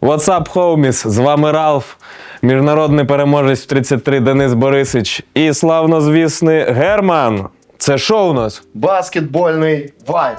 What's up, homies? З вами Ралф, міжнародний переможець в 33 Денис Борисич і славнозвісний Герман. Це що у нас? Баскетбольний вайб.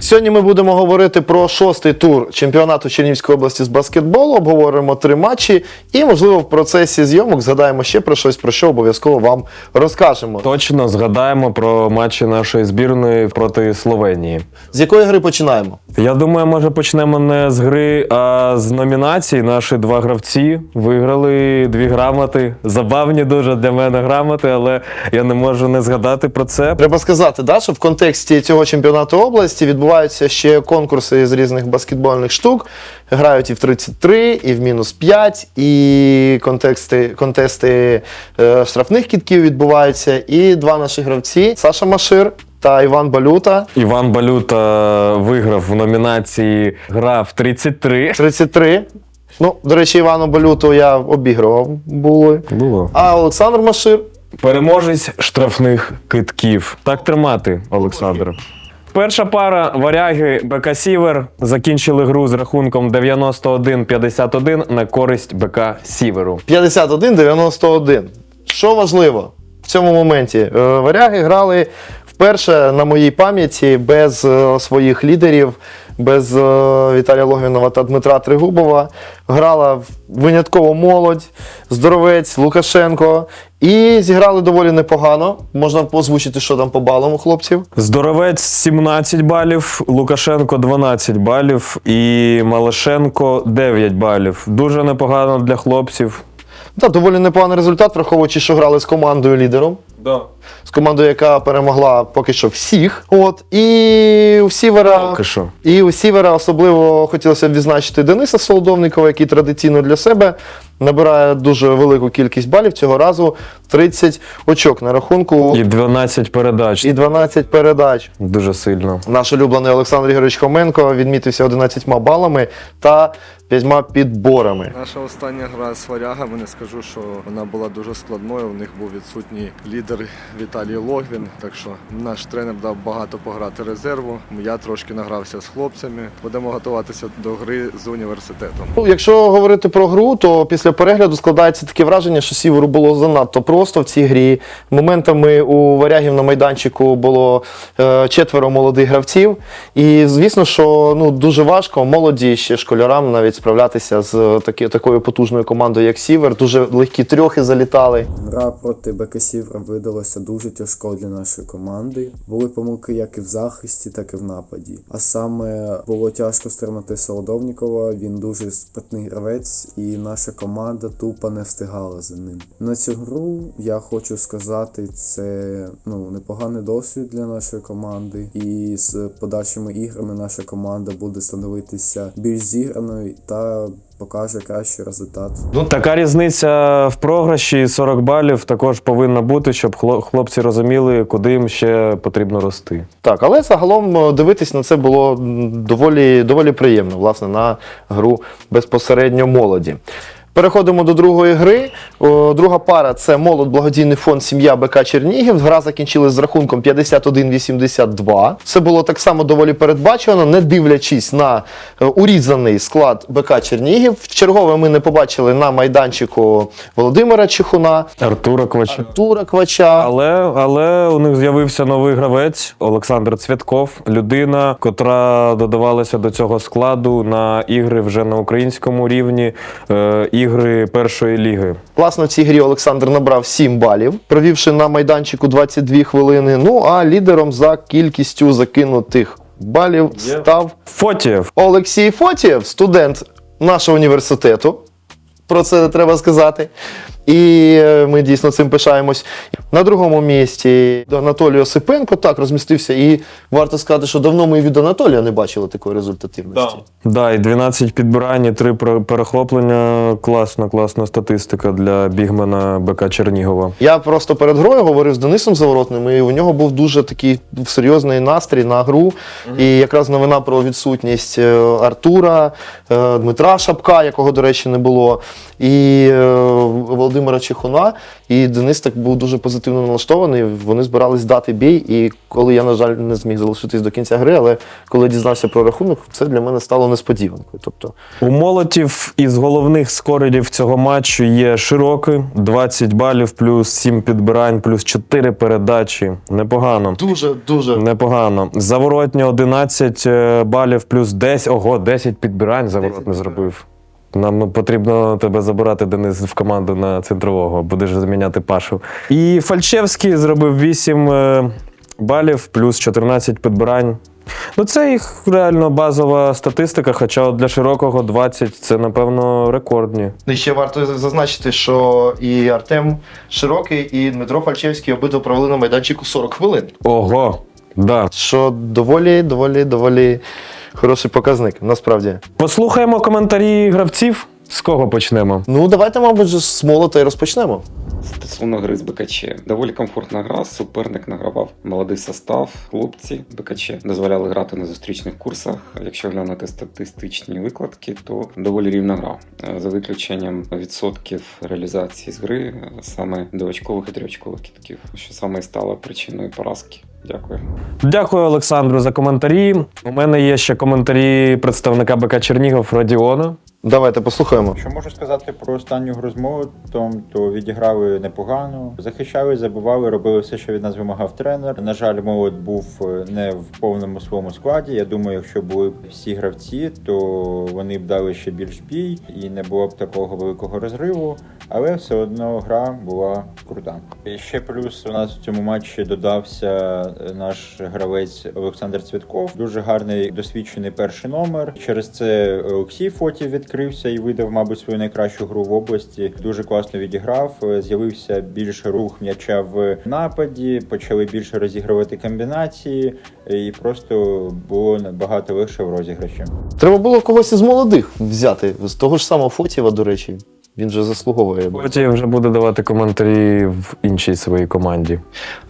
Сьогодні ми будемо говорити про шостий тур чемпіонату Чернівської області з баскетболу. Обговоримо три матчі і, можливо, в процесі зйомок згадаємо ще про щось, про що обов'язково вам розкажемо. Точно згадаємо про матчі нашої збірної проти Словенії. З якої гри починаємо? Я думаю, може почнемо не з гри, а з номінацій. Наші два гравці виграли дві грамоти. Забавні дуже для мене грамоти, але я не можу не згадати про це. Треба сказати, да, що в контексті цього чемпіонату області відбуваються ще конкурси з різних баскетбольних штук. Грають і в 33, і в мінус 5, і контексти, контести е, штрафних кітків відбуваються. І два наші гравці Саша Машир та Іван Балюта. Іван Балюта виграв в номінації Гра в 33. 33. Ну, до речі, Івану Балюту я обігрував були. Було. А Олександр Машир Переможець штрафних китків. Так тримати, Олександр. Перша пара варяги БК Сівер закінчили гру з рахунком 91-51 на користь БК Сіверу. 51-91. Що важливо в цьому моменті? Е, Варяги грали вперше на моїй пам'яті без е, своїх лідерів, без е, Віталія Логвінова та Дмитра Тригубова. Грала винятково молодь, здоровець, Лукашенко. І зіграли доволі непогано. Можна озвучити, що там по балам у хлопців. Здоровець 17 балів, Лукашенко 12 балів і Малишенко 9 балів. Дуже непогано для хлопців. Та доволі непоганий результат, враховуючи, що грали з командою лідером. Да. з командою, яка перемогла поки що всіх. От і у Сівера Поки що. і у Сівера особливо хотілося б відзначити Дениса Солодовникова, який традиційно для себе набирає дуже велику кількість балів. Цього разу 30 очок на рахунку І 12 передач. і 12 передач. Дуже сильно. Наш улюблений Олександр Ігорович Хоменко відмітився 11 балами та 5 підборами. Наша остання гра з варягами, не скажу, що вона була дуже складною. У них був відсутній лідер Віталій Логвін. Так що наш тренер дав багато пограти резерву. Я трошки награвся з хлопцями. Будемо готуватися до гри з університетом. Ну, якщо говорити про гру, то після перегляду складається таке враження, що Сіверу було занадто просто в цій грі. Моментами у варягів на майданчику було е, четверо молодих гравців. І звісно, що ну, дуже важко молоді ще школярам навіть справлятися з таки, такою потужною командою, як Сівер. Дуже легкі трьохи залітали. Гра проти Бекасів видалася дуже тяжкою для нашої команди. Були помилки як і в захисті, так і в нападі. А саме було тяжко стримати Солодовнікова. Він дуже спритний гравець, і наша команда тупо не встигала за ним. На цю гру я хочу сказати, це ну непоганий досвід для нашої команди. І з подальшими іграми наша команда буде становитися більш зіграною та покаже кращий результат. Ну, така різниця в програші 40 балів також повинна бути, щоб хло- хлопці розуміли, куди їм ще потрібно рости. Так, але загалом е, дивитись на це було доволі, доволі приємно, власне, на гру безпосередньо молоді. Переходимо до другої гри. О, Друга пара це молод благодійний фонд Сім'я БК Чернігів. Гра закінчилась з рахунком 51-82. Це було так само доволі передбачено, не дивлячись на е, урізаний склад БК Чернігів. Вчергове ми не побачили на майданчику Володимира Чехуна, Артура Квача. Тура Квача. Але, але у них з'явився новий гравець Олександр Цвятков, людина, котра додавалася до цього складу на ігри вже на українському рівні, е, ігри першої ліги. Власне, в цій грі Олександр набрав 7 балів, провівши на майданчику 22 хвилини. Ну а лідером за кількістю закинутих балів став Фотієв. Олексій Фотєв, студент нашого університету. Про це треба сказати. І е, ми дійсно цим пишаємось. На другому місці Анатолій Осипенко так розмістився. І варто сказати, що давно ми від Анатолія не бачили такої результативності. Да, і 12 підбирань, і 3 перехоплення. Класна, класна статистика для бігмена БК Чернігова. Я просто перед грою говорив з Денисом Заворотним, і у нього був дуже такий серйозний настрій на гру. І якраз новина про відсутність е, Артура, е, Дмитра Шапка, якого, до речі, не було, і Володимира Чехуна, і Денис так був дуже позитивно налаштований. Вони збирались дати бій. І коли я, на жаль, не зміг залишитись до кінця гри, але коли дізнався про рахунок, це для мене стало несподіванкою. Тобто, У молотів із головних скорерів цього матчу є широкий, 20 балів, плюс 7 підбирань, плюс 4 передачі. Непогано. дуже дуже Непогано. Заворотня 11 е, балів, плюс 10. Ого, 10 підбирань заворотне зробив. Нам потрібно тебе забирати, Денис, в команду на центрового. Будеш заміняти Пашу. І Фальчевський зробив 8 е, балів, плюс 14 підбирань. Ну, це їх реально базова статистика, хоча для широкого 20 це, напевно, рекордні. І ще варто зазначити, що і Артем Широкий, і Дмитро Фальчевський обидва провели на майданчику 40 хвилин. Ого, да. Що доволі, доволі, доволі хороший показник, насправді. Послухаємо коментарі гравців. З кого почнемо? Ну, давайте, мабуть, з молота і розпочнемо. Стосовно гри з БКЧ. Доволі комфортна гра. Суперник награвав молодий состав. Хлопці БКЧ дозволяли грати на зустрічних курсах. Якщо глянути статистичні викладки, то доволі рівна гра. За виключенням відсотків реалізації з гри саме двоочкових і триочкових кітків, що саме і стало причиною поразки. Дякую. Дякую, Олександру, за коментарі. У мене є ще коментарі представника БК Чернігов Радіона. Давайте послухаємо. Що можу сказати про останню розмову, з то відіграли непогано, захищали, забували, робили все, що від нас вимагав тренер. На жаль, молод був е, не в повному своєму складі. Я думаю, якщо були б всі гравці, то вони б дали ще більш бій і не було б такого великого розриву. Але все одно гра була крута. І ще плюс у нас в цьому матчі додався е, наш гравець Олександр Цвітков. Дуже гарний досвідчений перший номер. Через це Олексій Фотів відкрився і видав, мабуть, свою найкращу гру в області. Дуже класно відіграв. Е, З'явився більше рух м'яча в нападі, почали більше розігрувати комбінації, е, і просто було набагато легше в розіграші. Треба було когось із молодих взяти. З того ж самого Фотєва, до речі. Він же заслуговує. Потім вже буде давати коментарі в іншій своїй команді.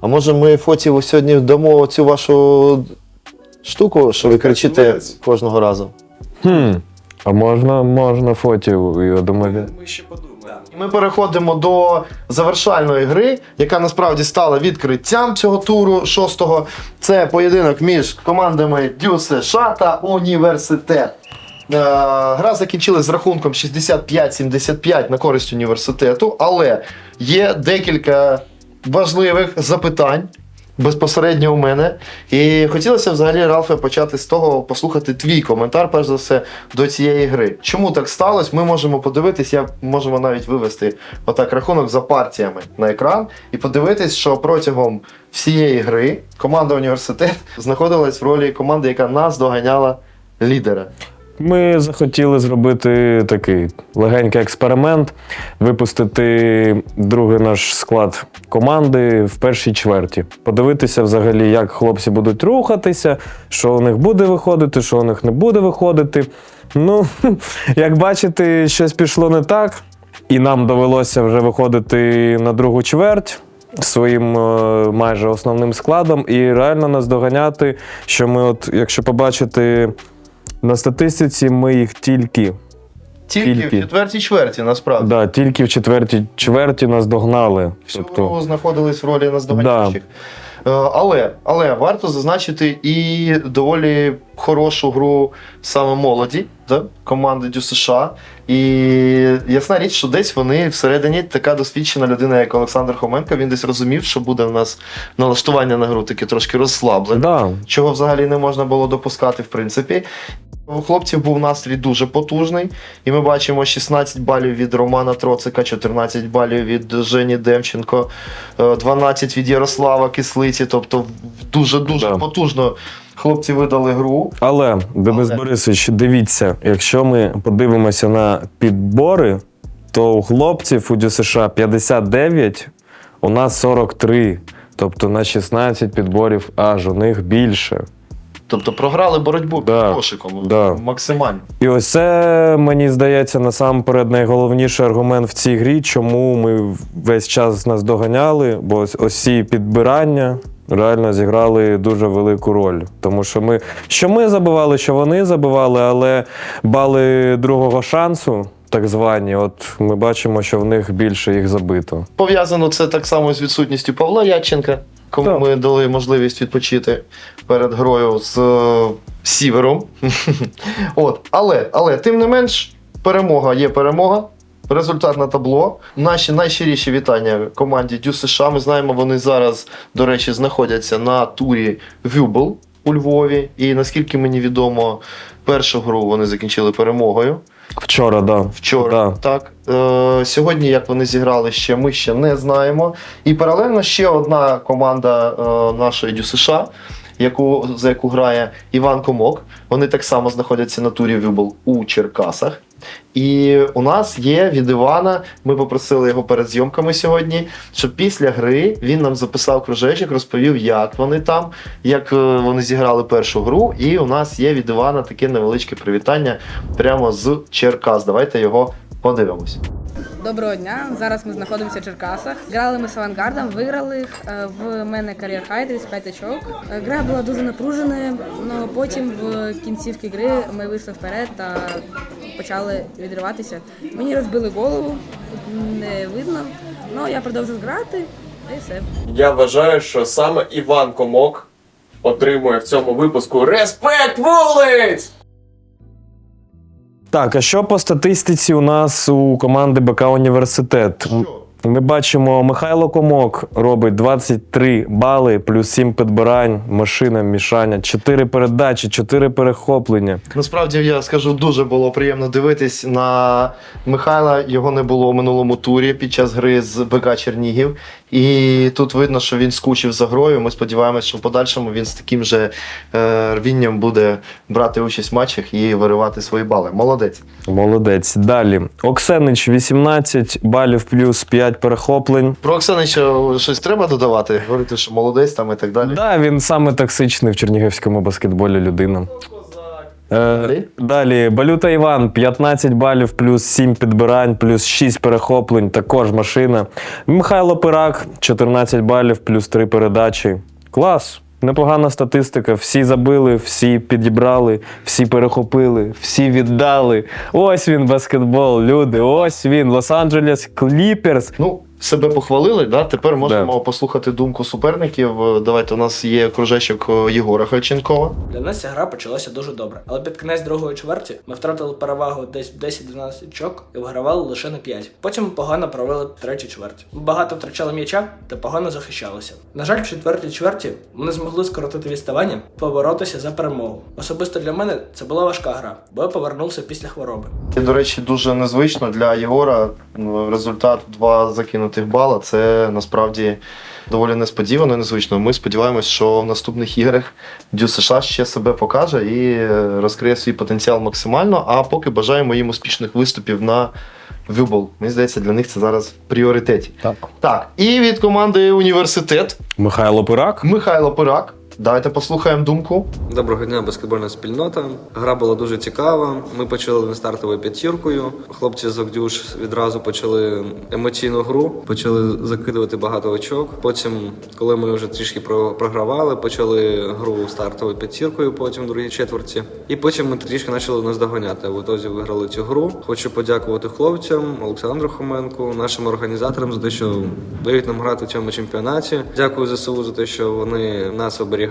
А може ми Фотєву сьогодні дамо цю вашу штуку, що ви кричите кожного разу? Хм. А можна, можна фотів. Я думаю, він. І ми переходимо до завершальної гри, яка насправді стала відкриттям цього туру шостого. Це поєдинок між командами Дю США та Університет. Е, Гра закінчилась з рахунком 65-75 на користь університету, але є декілька важливих запитань. Безпосередньо у мене. І хотілося взагалі, Ралфе, почати з того, послухати твій коментар, перш за все, до цієї гри. Чому так сталося? Ми можемо подивитись, я можемо навіть вивести отак рахунок за партіями на екран і подивитись, що протягом всієї гри команда університет знаходилась в ролі команди, яка нас доганяла лідера. Ми захотіли зробити такий легенький експеримент, випустити другий наш склад команди в першій чверті. Подивитися взагалі, як хлопці будуть рухатися, що у них буде виходити, що у них не буде виходити. Ну, як бачите, щось пішло не так, і нам довелося вже виходити на другу чверть. Своїм е, майже основним складом, і реально нас доганяти, що ми, от, якщо побачити на статистиці ми їх тільки, Тільки, Тільки. в четвертій чверті, насправді. да, тільки в четвертій чверті нас догнали. Всю Тобто, знаходились в ролі наздоганяючих. Е, Але, але варто зазначити і доволі хорошу гру саме молоді да, команди Дю США. І ясна річ, що десь вони всередині така досвідчена людина, як Олександр Хоменко, він десь розумів, що буде в нас налаштування на гру таке трошки розслаблене, да, чого взагалі не можна було допускати, в принципі. У хлопців був настрій дуже потужний, і ми бачимо 16 балів від Романа Троцика, 14 балів від Жені Демченко, е, 12 від Ярослава Кислиці. Тобто дуже-дуже Да. потужно хлопці видали гру. але, Денис Але. Борисович, дивіться, якщо ми подивимося на підбори, то у хлопців у Дю США 59, у нас 43. Тобто на 16 підборів аж у них більше. Тобто програли боротьбу Да. під кошиком Да. максимально. І ось це, мені здається, насамперед найголовніший аргумент в цій грі, чому ми весь час нас доганяли, бо ось, ось ці підбирання реально зіграли дуже велику роль. Тому що ми, що ми забивали, що вони забивали, але бали другого шансу так звані. От ми бачимо, що в них більше їх забито. Пов'язано це так само з відсутністю Павла Яченка, кому Так. ми дали можливість відпочити перед грою з е, Сівером. От, але, але тим не менш, перемога є перемога. Результат на табло. Наші найщиріші вітання команді Дю США. Ми знаємо, вони зараз, до речі, знаходяться на турі Вюбл у Львові. І наскільки мені відомо, першу гру вони закінчили перемогою. Вчора, да. Вчора, Да. так. Е, сьогодні, як вони зіграли ще, ми ще не знаємо. І паралельно ще одна команда е, нашої Дю США, яку, за яку грає Іван Комок. Вони так само знаходяться на турі Вюбл у Черкасах. І у нас є від Івана. Ми попросили його перед зйомками сьогодні, щоб після гри він нам записав кружечок, розповів, як вони там, як е, вони зіграли першу гру. І у нас є від Івана таке невеличке привітання прямо з Черкас. Давайте його подивимось. Доброго дня. Зараз ми знаходимося в Черкасах. Грали ми з авангардом, виграли. Е, В мене кар'єр хай 35 очок. Гра була дуже напруженою, але потім в кінцівці гри ми вийшли вперед та почали відриватися. Мені розбили голову, не видно. але я продовжив грати і все. Я вважаю, що саме Іван Комок отримує в цьому випуску респект вулиць! Так, а що по статистиці у нас у команди БК Університет? Ми бачимо, Михайло Комок робить 23 бали, плюс 7 підбирань, машина, мішання, 4 передачі, 4 перехоплення. Насправді я скажу, дуже було приємно дивитись на Михайла. Його не було у минулому турі під час гри з БК Чернігів. І тут видно, що він скучив за грою. Ми сподіваємося, що в подальшому він з таким же е, рвінням буде брати участь в матчах і виривати свої бали. Молодець. Молодець. Далі. Оксенич 18 балів плюс 5 перехоплень. Про Оксанича щось треба додавати? Говорити, що молодець там і так далі. Да, він саме токсичний в чернігівському баскетболі людина. Е, далі, Балюта Іван, 15 балів, плюс 7 підбирань, плюс 6 перехоплень, також машина. Михайло Пирак, 14 балів, плюс 3 передачі. Клас. Непогана статистика. Всі забили, всі підібрали, всі перехопили, всі віддали. Ось він баскетбол, люди. Ось він. Лос-Анджелес Кліперс. Ну, себе похвалили, да? тепер можемо послухати думку суперників. Давайте у нас є кружечок е, Єгора Хальченкова. Для нас ця гра почалася дуже добре, але під кінець другої чверті ми втратили перевагу десь 10-12 очок і вигравали лише на 5. Потім ми погано провели третю чверть. Ми багато втрачали м'яча та погано захищалися. На жаль, в четвертій чверті ми не змогли скоротити відставання, поборотися за перемогу. Особисто для мене це була важка гра, бо я повернувся після хвороби. І, До речі, дуже незвично для Єгора. Результат два закинутих бала. Це насправді доволі несподівано, і незвично. Ми сподіваємось, що в наступних іграх Дю США ще себе покаже і е, розкриє свій потенціал максимально. А поки бажаємо їм успішних виступів на Вюбол. Мені здається, для них це зараз в пріоритеті. Так. Так, і від команди університет Михайло Пирак. Михайло Пирак. Давайте послухаємо думку. Доброго дня, баскетбольна спільнота. Гра була дуже цікава. Ми почали стартовою п'ятіркою. Хлопці з Огдюш відразу почали емоційну гру, почали закидувати багато очок. Потім, коли ми вже трішки про- програвали, почали гру стартовою п'ятіркою, потім в другій четверті. І потім ми трішки почали наздоганяти. В ітозі виграли цю гру. Хочу подякувати хлопцям, Олександру Хоменку, нашим організаторам за те, що дають нам грати в цьому чемпіонаті. Дякую ЗСУ за те, що вони нас оберігають,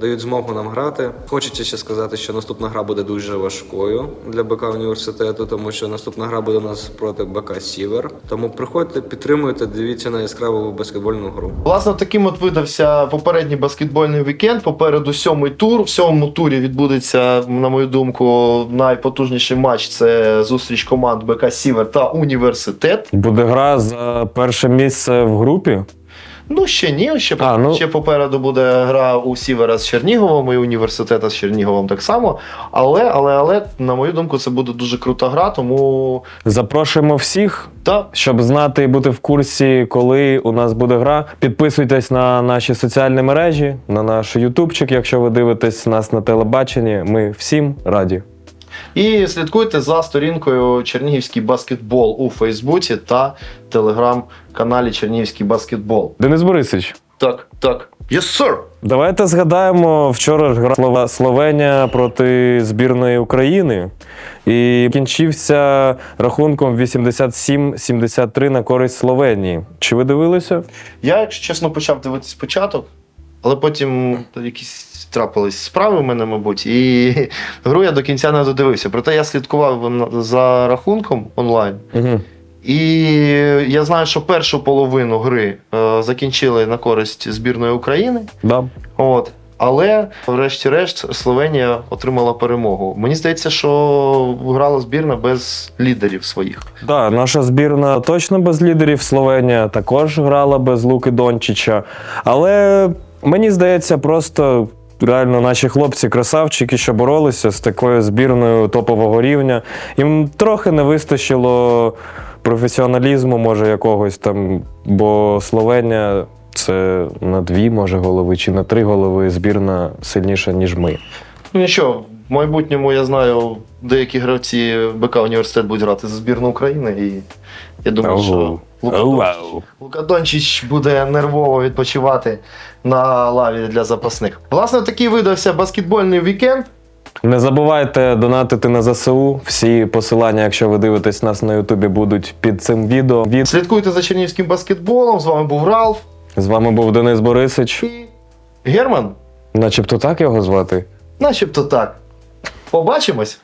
дають змогу нам грати. Хочеться ще сказати, що наступна гра буде дуже важкою для БК університету, тому що наступна гра буде у нас проти БК Сівер. Тому приходьте, підтримуйте, дивіться на яскраву баскетбольну гру. Власне, таким от видався попередній баскетбольний вікенд. Попереду сьомий тур. В сьомому турі відбудеться, на мою думку, найпотужніший матч це зустріч команд БК Сівер та університет. Буде гра за перше місце в групі. Ну, ще ні, ще, А, ну- ще попереду буде гра у Сівера з Черніговом і університета з Черніговом так само. Але, але, але, на мою думку, це буде дуже крута гра, тому Запрошуємо всіх, та щоб знати і бути в курсі, коли у нас буде гра. Підписуйтесь на наші соціальні мережі, на наш ютубчик, якщо ви дивитесь нас на телебаченні. Ми всім раді. І слідкуйте за сторінкою Чернігівський баскетбол у Фейсбуці та телеграм-каналі Чернігівський баскетбол. Денис Борисович, так, так. Yes, sir! Давайте згадаємо, вчора ж грала Слова- Словенія проти збірної України і кінчився рахунком 87-73 на користь Словенії. Чи ви дивилися? Я, якщо чесно, почав дивитись початок, але потім якісь трапились справи в мене, мабуть, і гру я до кінця не додивився. Проте я слідкував за рахунком онлайн. Угу. І я знаю, що першу половину гри е, закінчили на користь збірної України. Да. От. Але, врешті-решт, Словенія отримала перемогу. Мені здається, що грала збірна без лідерів своїх. Да, наша збірна точно без лідерів. Словенія також грала без Луки Дончича. Але мені здається, просто реально наші хлопці красавчики, що боролися з такою збірною топового рівня. Їм трохи не вистачило професіоналізму, може, якогось там, бо Словенія. Це на дві, може, голови, чи на три голови збірна сильніша, ніж ми. Ну нічого, в майбутньому я знаю, деякі гравці БК університет будуть грати за збірну України, і я думаю, що Лука, Дончич буде нервово відпочивати на лаві для запасних. Власне, такий видався баскетбольний вікенд. Не забувайте донатити на ЗСУ. Всі посилання, якщо ви дивитесь нас на Ютубі, будуть під цим відео. Від... Слідкуйте за чернівським баскетболом. З вами був Ралф З вами був Денис Борисич. і Герман. Начебто так його звати. Начебто так. Побачимось.